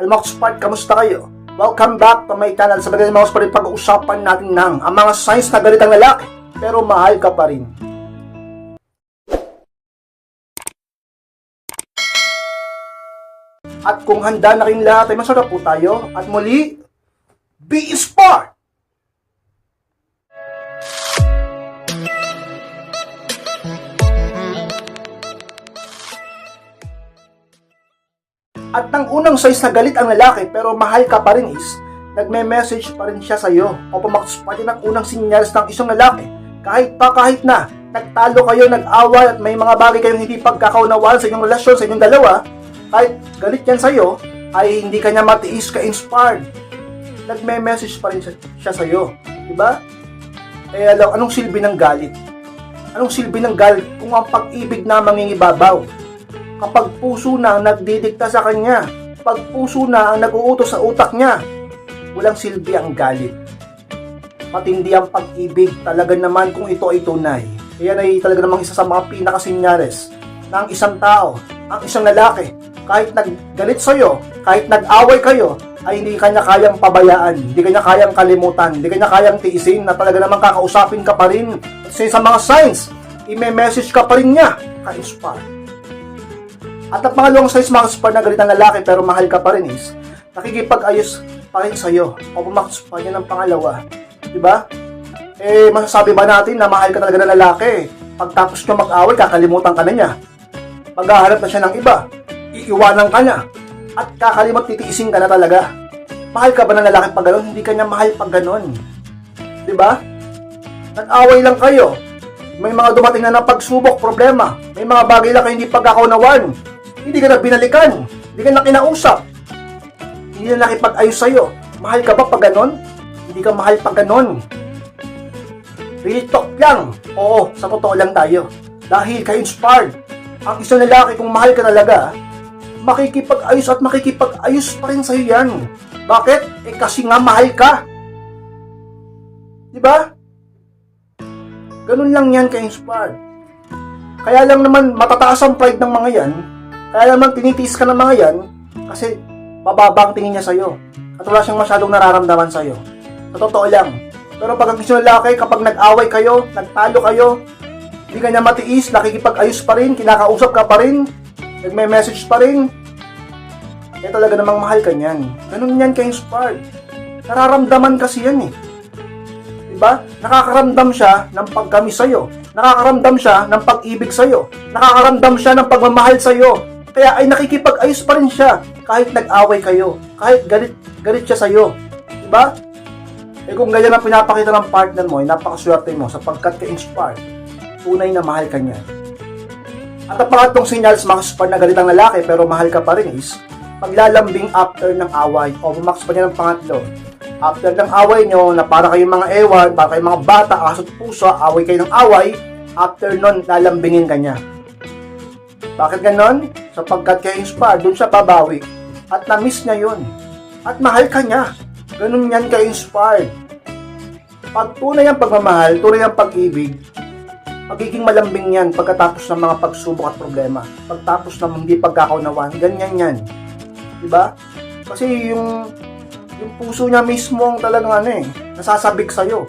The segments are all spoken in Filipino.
Hello mga Spark, kamusta kayo? Welcome back to my channel. Sa bagay mga Spark, pag-uusapan natin ng ang mga signs na galit ang lalaki, pero mahal ka pa rin. At kung handa na kayong lahat, ay masarap po tayo. At muli, be Spark! At ang unang size na galit ang lalaki pero mahal ka pa rin is, nagme-message pa rin siya sa iyo o pumakas pa rin ang unang sinyales ng isang lalaki. Kahit pa kahit na, nagtalo kayo, nag-away at may mga bagay kayong hindi pagkakaunawaan sa inyong relasyon sa inyong dalawa, kahit galit yan sa iyo, ay hindi kanya matiis ka-inspired. Nagme-message pa rin siya, siya sa iyo. Diba? Eh alam, anong silbi ng galit? Anong silbi ng galit kung ang pag-ibig na mangingibabaw? Kapag puso na ang nagdidikta sa kanya, pag puso na ang nag-uutos sa utak niya, walang silbi ang galit. Matindi ang pag-ibig talaga naman kung ito ay tunay. Yan ay talaga namang isa sa mga pinakasinyales na ang isang tao, ang isang lalaki, kahit naggalit sa'yo, kahit nag-away kayo, ay hindi kanya kayang pabayaan, hindi kanya kayang kalimutan, hindi kanya kayang tiisin na talaga namang kakausapin ka pa rin. Kasi sa mga signs, i-message ka pa rin niya, ka-inspire. At ang pangalawang size mga super na galit ang lalaki pero mahal ka pa rin is, nakikipag-ayos pa rin sa'yo o pumakas pa niya ng pangalawa. Diba? Eh, masasabi ba natin na mahal ka talaga ng lalaki? Pagtapos nyo mag-away, kakalimutan ka na niya. Maghahanap na siya ng iba. Iiwanan ka niya. At kakalimot titiisin ka na talaga. Mahal ka ba ng lalaki pag gano'n? Hindi ka niya mahal pag gano'n. Diba? Nag-away lang kayo. May mga dumating na ng pagsubok, problema. May mga bagay lang kayo hindi pagkakaunawan. Hindi ka na binalikan. Hindi ka na kinausap. Hindi na nakipag-ayos sa'yo. Mahal ka ba pag ganon? Hindi ka mahal pag ganon. Real talk lang. Oo, sa totoo lang tayo. Dahil ka-inspired. Ang isang lalaki kung mahal ka talaga, makikipag-ayos at makikipag-ayos pa rin sa'yo yan. Bakit? Eh kasi nga mahal ka. Di ba? Ganun lang yan ka-inspired. Kaya lang naman matataas ang pride ng mga yan. Kaya naman tinitiis ka ng mga yan kasi bababa ang tingin niya sa'yo. At wala siyang masyadong nararamdaman sa'yo. Sa totoo lang. Pero pag ang isang lalaki, kapag nag-away kayo, nagtalo kayo, hindi ka niya matiis, nakikipag-ayos pa rin, kinakausap ka pa rin, nagme-message pa rin, eh talaga namang mahal ka niyan. Ganun yan ka-inspired. Nararamdaman kasi yan eh. Diba? Nakakaramdam siya ng pagkami sa'yo. Nakakaramdam siya ng pag-ibig sa'yo. Nakakaramdam siya ng pagmamahal sa'yo. Kaya ay nakikipag-ayos pa rin siya kahit nag-away kayo. Kahit galit, galit siya sa'yo. Diba? Eh kung ganyan ang pinapakita ng partner mo, ay napakaswerte mo sapagkat ka-inspired. Tunay na mahal ka niya. At ang pangatlong sinyals mga super na galit ang lalaki pero mahal ka pa rin is paglalambing after ng away o bumakas pa niya ng pangatlo. After ng away nyo na para kayong mga ewan, para kayong mga bata, aso't puso, away kayo ng away, after nun, lalambingin ka niya. Bakit ganon? Sapagkat kayo inspired, dun siya babawi. At na-miss niya yun. At mahal ka niya. Ganun yan ka-inspired. Pag tunay ang pagmamahal, tunay ang pag-ibig, magiging malambing yan pagkatapos ng mga pagsubok at problema. Pagtapos ng hindi pagkakaunawaan, ganyan yan. Diba? Kasi yung yung puso niya mismo ang talagang ano eh, nasasabik sa'yo.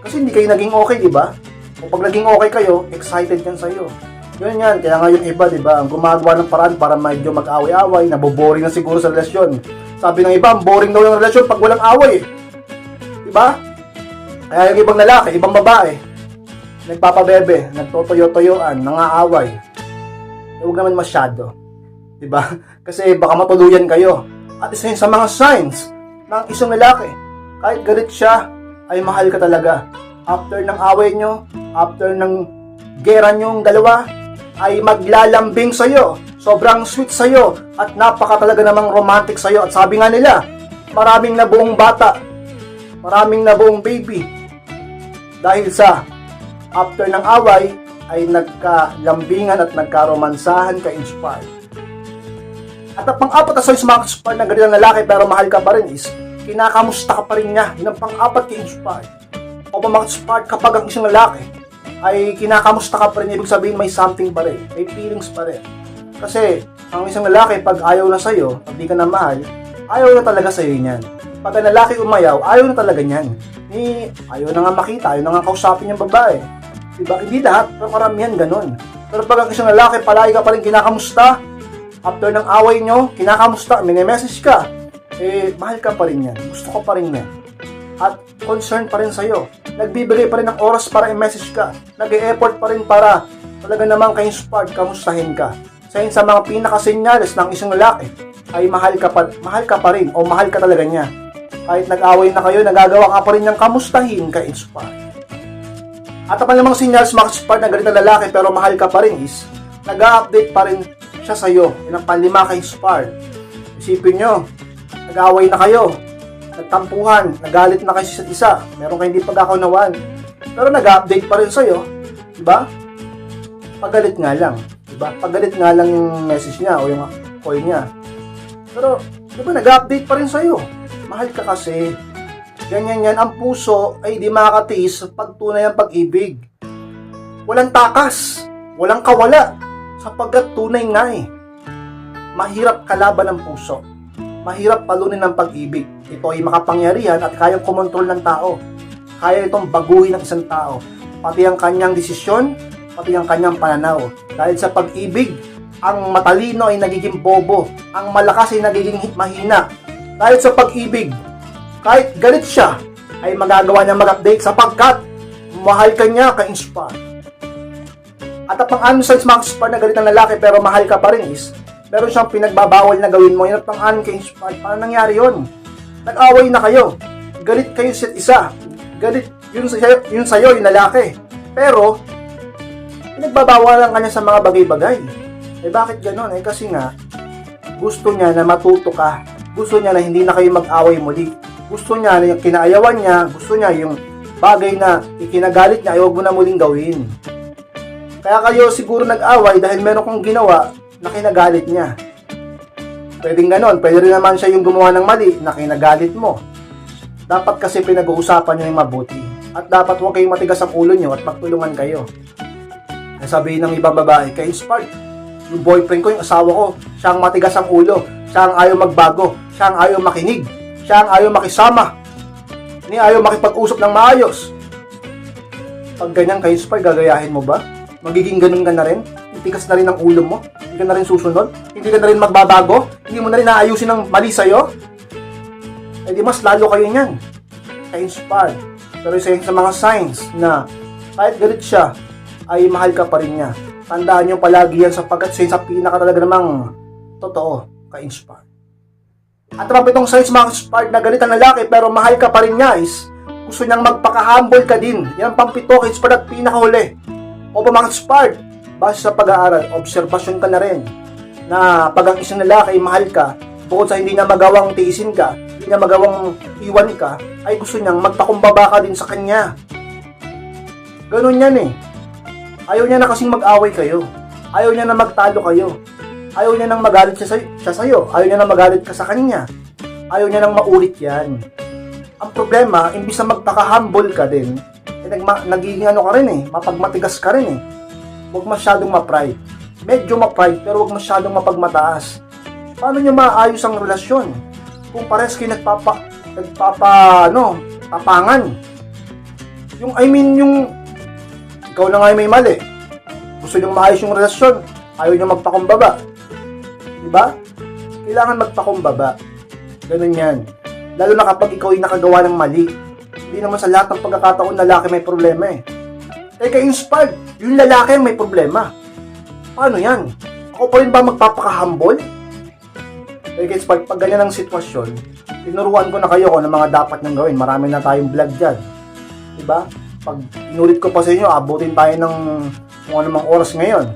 Kasi hindi kayo naging okay, di ba? O pag naging okay kayo, excited yan sa'yo. Yun yan, kaya nga yung iba, di ba, ang gumagawa ng paraan para medyo mag-away-away, naboboring na siguro sa relasyon. Sabi ng iba, boring daw yung relasyon pag walang away. Di ba? Kaya yung ibang lalaki, ibang babae, nagpapabebe, nagtotoyo-toyoan, nangaaway. Eh, huwag naman masyado. Di ba? Kasi baka matuluyan kayo. At isa yun sa mga signs ng isang lalaki. Kahit galit siya, ay mahal ka talaga. After ng away nyo, after ng gera nyong dalawa, ay maglalambing sa'yo. Sobrang sweet sa'yo at napaka talaga namang romantic sa'yo. At sabi nga nila, maraming nabuong bata, maraming nabuong baby. Dahil sa after ng away, ay nagkalambingan at nagkaromansahan ka-inspired. At ang pang-apat na size mga ka-inspired na ganitong lalaki pero mahal ka pa rin is, kinakamusta ka pa rin niya. Ang pang-apat ka-inspired. O pa mga kapag ang isang lalaki ay kinakamusta ka pa rin, ibig sabihin may something pa rin, may feelings pa rin. Kasi, ang isang lalaki, pag ayaw na sa'yo, pag di ka na mahal, ayaw na talaga sa'yo niyan. Pag ang lalaki umayaw, ayaw na talaga niyan. Ni, ayaw na nga makita, ayaw na nga kausapin yung babae. Diba? Hindi lahat, pero karamihan ganun. Pero pag ang isang lalaki, palagi ka pa rin kinakamusta, after ng away nyo, kinakamusta, message ka, eh, mahal ka pa rin yan. Gusto ko pa rin yan. At concern pa rin sa'yo. Nagbibigay pa rin ng oras para i-message ka. Nag-e-effort pa rin para talaga namang kayo spark, kamustahin ka. Sa sa mga pinaka-senyales ng isang lalaki, ay mahal ka pa, mahal ka pa rin o mahal ka talaga niya. Kahit nag-away na kayo, nagagawa ka pa rin niyang kamustahin ka inspire. At ang namang senyales mga spark na ganito lalaki pero mahal ka pa rin is nag-update pa rin siya sa'yo. Yan ang panlima kay spark. Isipin nyo, nag-away na kayo, nagtampuhan, nagalit na kayo sa isa't isa, meron kayong hindi pagkakaunawan. Pero nag-update pa rin sa'yo, di ba? Pagalit nga lang, di ba? Pagalit nga lang yung message niya o yung call niya. Pero, di ba, nag-update pa rin sa'yo. Mahal ka kasi. Ganyan yan, ang puso ay di makakatiis pag tunay ang pag-ibig. Walang takas, walang kawala, sapagkat tunay nga eh. Mahirap kalaban ng puso. Mahirap palunin ng pag-ibig. Ito ay makapangyarihan at kayang kumontrol ng tao. Kaya itong baguhin ng isang tao. Pati ang kanyang desisyon, pati ang kanyang pananaw. Dahil sa pag-ibig, ang matalino ay nagiging bobo. Ang malakas ay nagiging mahina. Dahil sa pag-ibig, kahit galit siya, ay magagawa niya mag-update sapagkat mahal ka niya, ka-inspire. At ang sa mga na galit ng lalaki pero mahal ka pa rin is, meron siyang pinagbabawal na gawin mo. Yun at pang-ano ka-inspire. Paano nangyari yun? Nag-away na kayo. Galit kayo sa isa. Galit yun sa yun sa'yo, yung lalaki. Pero, pinagbabawalan ka sa mga bagay-bagay. Eh bakit gano'n? Eh kasi nga, gusto niya na matuto ka. Gusto niya na hindi na kayo mag-away muli. Gusto niya na yung kinaayawan niya, gusto niya yung bagay na ikinagalit niya, ay huwag mo na muling gawin. Kaya kayo siguro nag-away dahil meron kong ginawa na kinagalit niya. Pwedeng ganon, pwede rin naman siya yung gumawa ng mali na kinagalit mo. Dapat kasi pinag-uusapan niyo yung mabuti. At dapat huwag kayong matigas ang ulo niyo at magtulungan kayo. Sabihin ng ibang babae, kay Spark, yung boyfriend ko, yung asawa ko, siya ang matigas ang ulo, siya ang ayaw magbago, siya ang ayaw makinig, siya ang ayaw makisama, ni ayaw makipag-usap ng maayos. Pag ganyan kay Spark, gagayahin mo ba? Magiging ganun ka na rin? Titikas na rin ang ulo mo? Hindi ka na rin susunod? Hindi ka na rin magbabago? Hindi mo na rin naayusin ang mali sa'yo? Eh di mas lalo kayo niyan. Ka-inspire. Pero isa sa mga signs na kahit galit siya, ay mahal ka pa rin niya. Tandaan niyo palagi yan sapagkat siya sa pinaka talaga namang totoo, ka-inspire. At ang pitong signs mga inspired na galit ang lalaki pero mahal ka pa rin niya is gusto niyang magpaka-humble ka din. Yan ang pampito, inspired at pinakahuli. O pa mga inspired, base sa pag-aaral, obserbasyon ka na rin na pag ang isang lalaki mahal ka, bukod sa hindi niya magawang tiisin ka, hindi niya magawang iwan ka, ay gusto niyang magpakumbaba ka din sa kanya. Ganun yan eh. Ayaw niya na kasing mag-away kayo. Ayaw niya na magtalo kayo. Ayaw niya nang magalit siya, sa'yo, siya sa'yo. Ayaw niya nang magalit ka sa kanya. Ayaw niya nang maulit yan. Ang problema, imbis na magpaka-humble ka din, eh, nagma, nagiging ano ka rin eh, mapagmatigas ka rin eh. Huwag masyadong ma-pride. Medyo ma-pride, pero huwag masyadong mapagmataas. Paano niyo maayos ang relasyon? Kung pares kayo nagpapa, nagpapa, ano, tapangan. Yung, I mean, yung, ikaw na nga may mali. Gusto niyong maayos yung relasyon, ayaw niyo magpakumbaba. Diba? Kailangan magpakumbaba. Ganun yan. Lalo na kapag ikaw ay nakagawa ng mali. Hindi naman sa lahat ng pagkakataon lalaki may problema eh. Eh kay inspired, yung lalaki may problema. Paano yan? Ako pa rin ba magpapaka-humble? Eh kay inspired, pag ganyan ang sitwasyon, tinuruan ko na kayo kung ano mga dapat nang gawin. Marami na tayong vlog dyan. Diba? Pag inulit ko pa sa inyo, abutin tayo ng kung anumang oras ngayon.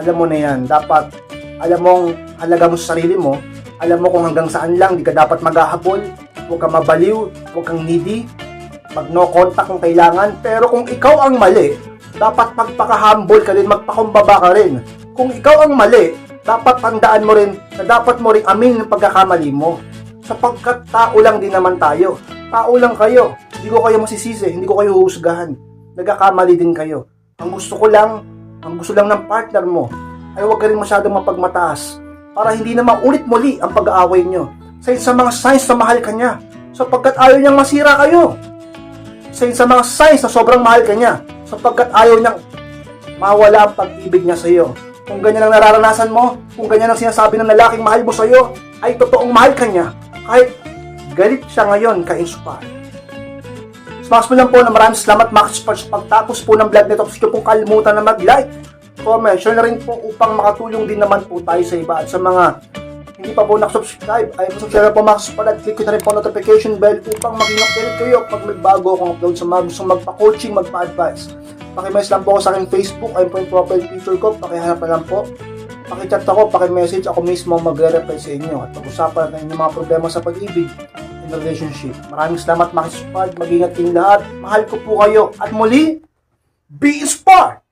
Alam mo na yan. Dapat, alam mong halaga mo sa sarili mo. Alam mo kung hanggang saan lang, di ka dapat maghahabol. Huwag kang mabaliw, huwag kang needy. Mag no contact kung kailangan. Pero kung ikaw ang mali, dapat magpaka-humble ka din, magpakumbaba ka rin. Kung ikaw ang mali, dapat tandaan mo rin na dapat mo rin aminin ang pagkakamali mo. Sapagkat tao lang din naman tayo. Tao lang kayo. Hindi ko kayo masisisi, hindi ko kayo huhusgahan. Nagkakamali din kayo. Ang gusto ko lang, ang gusto lang ng partner mo, ay huwag ka rin masyadong mapagmataas para hindi na maulit muli ang pag-aaway nyo. Isa sa mga signs na mahal ka niya. Sapagkat ayaw niyang masira kayo. Isa sa mga signs na sobrang mahal ka niya. Sapagkat ayaw niyang mawala ang pag-ibig niya sa iyo. Kung ganyan ang nararanasan mo, kung ganyan ang sinasabi ng lalaking mahal mo sa iyo, ay totoong mahal ka niya. Kahit galit siya ngayon ka-inspire. Smash mo lang po na maraming salamat Max Sparks sa pagtapos po ng vlog nito. Nyo pong kalimutan na mag-like, comment, share na rin po upang makatulong din naman po tayo sa iba. At sa mga hindi pa po nakasubscribe, ay subscribe na po Sparks at click nyo na rin po notification bell upang maging updated kayo pag may bago akong upload sa mga gustong magpa-coaching, magpa-advise. Pakimess lang po ako sa aking Facebook, ayun po yung profile picture ko, pakihanap na lang po. Pakichat ako, pakimessage, ako mismo magre-reply sa inyo at pag-usapan natin yung mga problema sa pag-ibig in a relationship. Maraming salamat mga spad, mag-ingat kayong lahat. Mahal ko po kayo at muli, be inspired!